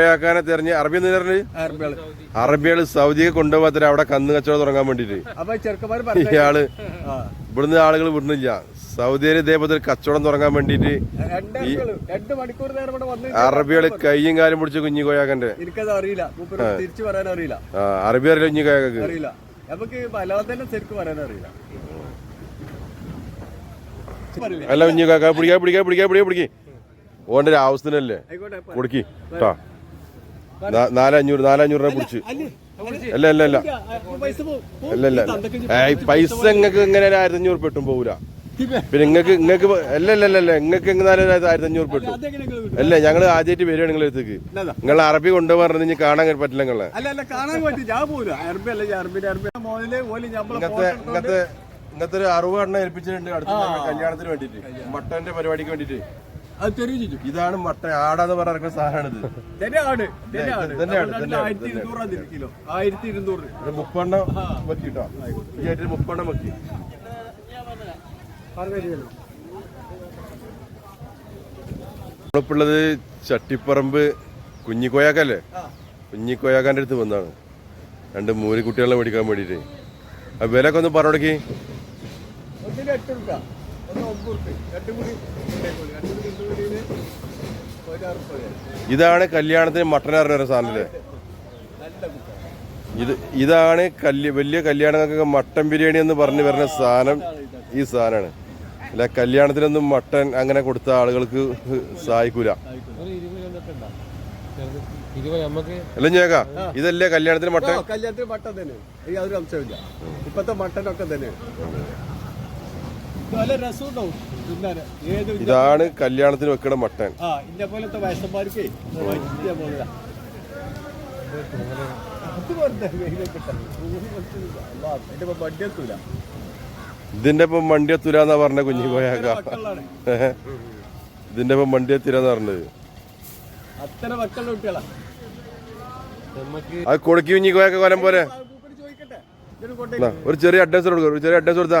ാക്കാനെ തെരഞ്ഞ് അറബി അറബികൾ. സൗദിയെ കൊണ്ടുപോകാത്ത അവിടെ കന്ന് കച്ചവടം തുടങ്ങാൻ വേണ്ടിട്ട്. ഇയാൾ ഇവിടുന്ന് ആളുകൾ വിടുന്നില്ല. സൗദിയിൽ ഇതേപോലെ കച്ചവടം തുടങ്ങാൻ വേണ്ടിട്ട് അറബികൾ കയ്യും കാലും പിടിച്ച് കുഞ്ഞു കോയാക്കന്റെ അറിയില്ല. അറബി അറിയില്ല കുഞ്ഞു കോയാക്ക് അറിയില്ല. നമുക്ക് മലയാളം തന്നെ ശരിക്കും പറയാൻ അറിയില്ല. പറയില്ലേ? അല്ല കുഞ്ഞു കാക്ക പിടിക്കാ പിടിക്കാ പിടിക്കാ പിടിക്കാ പിടിക്കേ. ഓന്റെ ഒരു ആവശ്യത്തിനല്ലേ? കൊടുക്കി കേട്ടോ നാലഞ്ഞൂറ് നാലഞ്ഞൂറ് രൂപ പിടിച്ച്. അല്ലേ? അല്ല അല്ല. അല്ല. അല്ല പൈസ നിങ്ങൾക്ക് ഇങ്ങനെ ഒരു ആയിരത്തി അഞ്ഞൂറ് പെട്ടും പോകൂല പിന്നെ? നിങ്ങൾക്ക് നിങ്ങൾക്ക് അല്ല അല്ല അല്ല നിങ്ങൾക്ക് എങ്ങനെ ആയിരത്തി അഞ്ഞൂറ് പെട്ടും? അല്ല ഞങ്ങൾ ആദ്യമായിട്ട് വരികയാണ് നിങ്ങളെ അടുത്തേക്ക്. നിങ്ങൾ അറബി കൊണ്ടുപോകാൻ ഇനി കാണാൻ പറ്റില്ല നിങ്ങളെ. ഇങ്ങനത്തെ ഇങ്ങനത്തെ ഒരു അറുപത് എണ്ണം ഏൽപ്പിച്ചിട്ടുണ്ട് അടുത്ത കല്യാണത്തിന് വേണ്ടിട്ട് മട്ടന്റെ പരിപാടിക്ക് വേണ്ടിട്ട് അത് തെറിയിച്ചു ഇതാണ് മട്ടൻ ആടാന്ന് പറഞ്ഞ സാധനം കിലോ ആയിരത്തി ഇരുന്നൂറ് ഒരു മുപ്പെണ്ണം വെക്കിട്ടോ. ഈ ആയിട്ട് മുപ്പെണ്ണം വെക്കി. ചട്ടിപ്പറമ്പ് കുഞ്ഞിക്കോയാക്കല്ലേ? കുഞ്ഞിക്കോയാക്കാന്റെ അടുത്ത് വന്നാണ്. രണ്ട് മൂന്ന് കുട്ടികളെ മേടിക്കാൻ വേണ്ടിയിട്ട്. പറഞ്ഞോടക്കി ഒന്നിന് എട്ട് ഇതാണ് കല്യാണത്തിന് മട്ടൻ ഒരു സാധനല്ലേ ഇത് ഇതാണ് കല്യ വലിയ കല്യാണങ്ങൾക്ക് മട്ടൻ ബിരിയാണി എന്ന് പറഞ്ഞു വരുന്ന സാധനം ഈ സാധനമാണ്. അല്ല കല്യാണത്തിനൊന്നും മട്ടൻ അങ്ങനെ കൊടുത്ത ആളുകൾക്ക് സഹായിക്കൂല അല്ല ഞേക്കാ ഇതല്ലേ കല്യാണത്തിന് മട്ടൻ? കല്യാണത്തിന് മട്ടൻ തന്നെ. ഇപ്പത്തെ ഇപ്പത്തെ മട്ടനൊക്കെ തന്നെയാണ് നല്ല രസമുണ്ടാവും തിന്നാന്. ഏത് ഇന്ന- ഇതാണ് കല്യാണത്തിന് വെക്കണ മട്ടൻ. ആ ഇന്ന പോലത്തെ വയസ്സന്മാർക്ക് ഇതിന്റെ ഇപ്പം വണ്ടി എത്തൂലെന്നാ പറഞ്ഞ കുഞ്ഞു പോയാക്ക മക്കളാണ് ഇതിന്റെ ഇപ്പം വണ്ടി എന്ന് പറഞ്ഞത്. അത്ര മക്കളുടെ കുട്ടികളാ. അത് കൊടുക്കി കുഞ്ഞി പോയാക്ക കൊലം കൊണ്ടേ ഒരു ചെറിയ അഡ്വാൻസ് കൊടുക്കുക ഒരു ചെറിയ അഡ്വാൻസ് കൊടുത്താ.